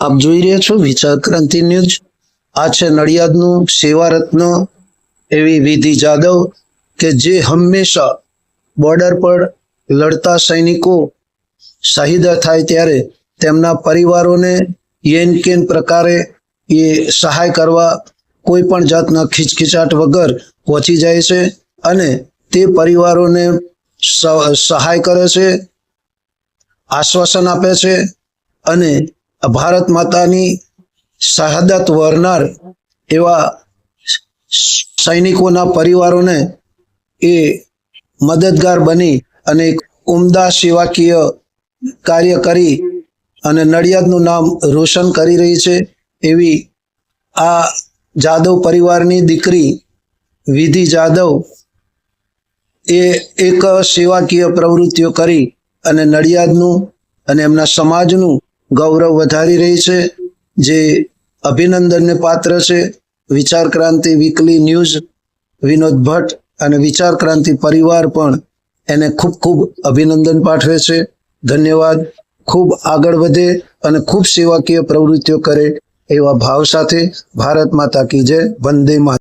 આપ જોઈ રહ્યા છો વિચાર ક્રાંતિ ન્યૂઝ. આ છે નડિયાદનું સેવા રત્ન એવી વિધિ જાદવ કે જે હંમેશા બોર્ડર પર લડતા સૈનિકો શહીદ થાય ત્યારે તેમના પરિવારોને યેન કેન પ્રકારે એ સહાય કરવા કોઈ પણ જાતના ખીચખીચાટ વગર પહોંચી જાય છે અને તે પરિવારોને સહાય કરે છે, આશ્વાસન આપે છે અને ભારત માતાની શહાદત વરનાર એવા સૈનિકોના પરિવારોને એ મદદગાર બની અને એક ઉમદા સેવાકીય કાર્ય કરી અને નડિયાદનું નામ રોશન કરી રહી છે, એવી આ જાદવ પરિવારની દીકરી વિધિ જાદવ એ એક સેવાકીય પ્રવૃત્તિઓ કરી અને નડિયાદનું અને એમના સમાજનું ગૌરવ વધારી રહી છે, જે અભિનંદનને પાત્ર છે. વિચાર ક્રાંતિ વીકલી ન્યૂઝ વિનોદ ભટ્ટ અને વિચાર ક્રાંતિ પરિવાર પણ એને ખૂબ ખૂબ અભિનંદન પાઠવે છે. ધન્યવાદ. ખૂબ આગળ વધે અને ખૂબ સેવાકીય પ્રવૃત્તિઓ કરે એવા ભાવ સાથે ભારત માતા કી જય, વંદે માતરમ